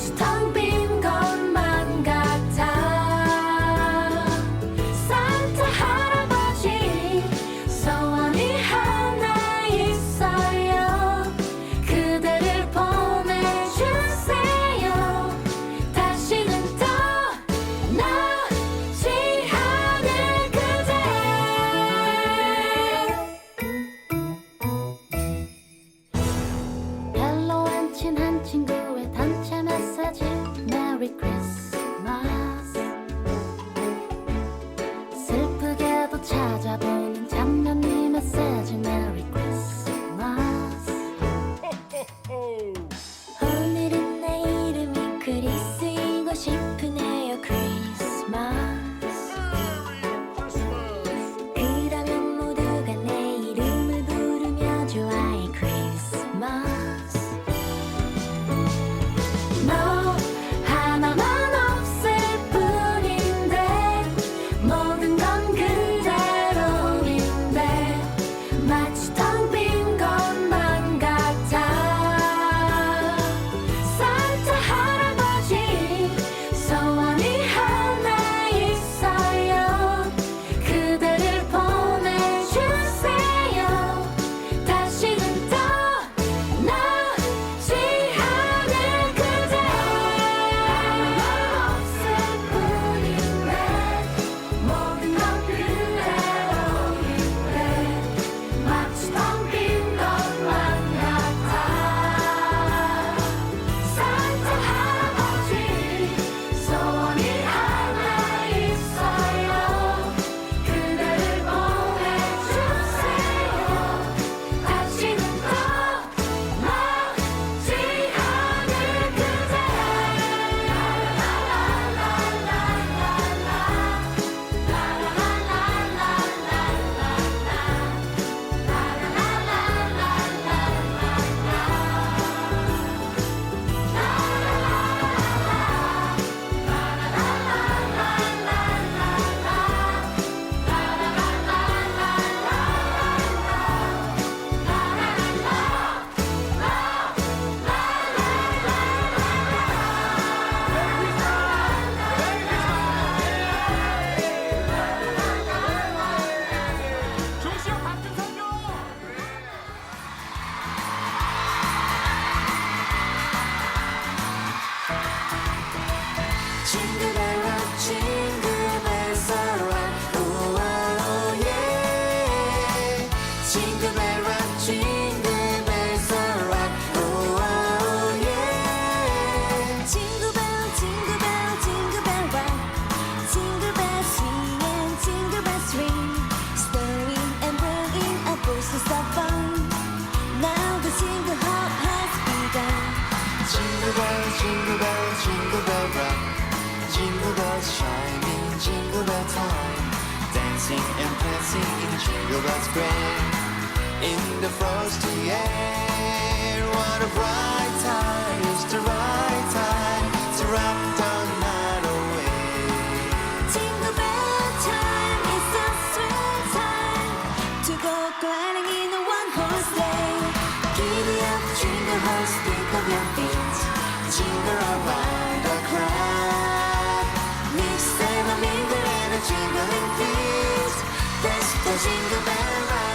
It's tongue. Merry Christmas. 슬프게도 찾아보는 장면님 메시지 Merry Christmas. 오늘은 내 이름이 크리스이고 싶은 dancing and prancing in the Chiyoga Spring in the frosty air. What a bright time! It's the right time to wrap the night away. Jingle bell time It's the sweet time to go gliding in a one horse sleigh. Giddy up, jingle horse, think of your feet, jingle around the crowd. Mix them a mingle and a jingling feet this, the jingle bell Rock.